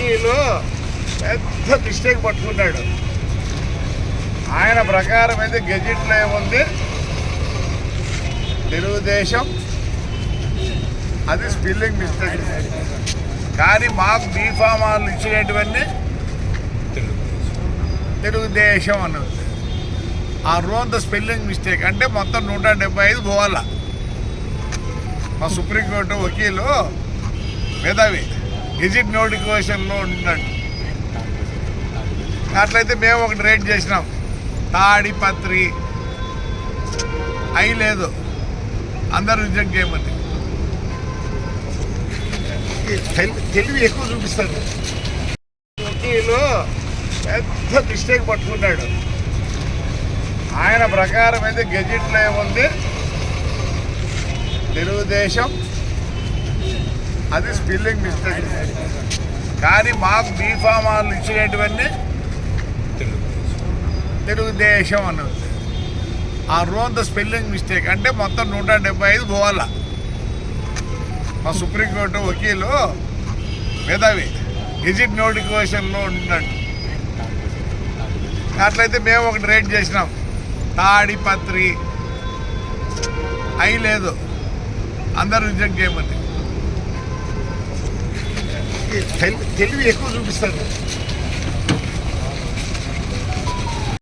వకీలు పెద్ద మిస్టేక్ పట్టుకున్నాడు. ఆయన ప్రకారం అయితే గెజిట్లో ఏముంది తెలుగుదేశం అది స్పిల్లింగ్ మిస్టేక్ కానీ మాకు బీఫామాలు ఇచ్చినటువన్నీ తెలుగుదేశం అన్నది. ఆ రోంత స్పెల్లింగ్ మిస్టేక్ అంటే మొత్తం నూట డెబ్బై ఐదు పోవాలా. మా సుప్రీంకోర్టు వకీలు మేధావి. గెజిట్ నోటిఫికేషన్లో ఉన్నాడు అట్లయితే మేము ఒకటి రేట్ చేసినాం. తాడిపత్రి అయి లేదు. అందరూ రిజెక్ట్ చేయమని తెలి- తెలివి ఎక్కువ చూపిస్తారు వకీలు పెద్ద మిస్టేక్ పట్టుకున్నాడు. ఆయన ప్రకారం అయితే గెజిట్లో ఏముంది? తెలుగుదేశం అది స్పెల్లింగ్ మిస్టేక్ కానీ మాకు బీఫామ్ వాళ్ళు ఇచ్చినటువన్నీ తెలుగుదేశం అన్నది. ఆ రోంత స్పెల్లింగ్ మిస్టేక్ అంటే మొత్తం నూట డెబ్బై ఐదు పోవాల మా సుప్రీంకోర్టు వకీలు మేధావి ఎజిట్ నోటిఫికేషన్లో ఉంటున్నాడు అట్లయితే మేము ఒకటి రేట్ చేసినాం. తాడిపత్రి. అయి లేదు. అందరూ రిజెక్ట్ చేయమని తెలి- తెలివి ఎక్కువ చూపిస్తారు.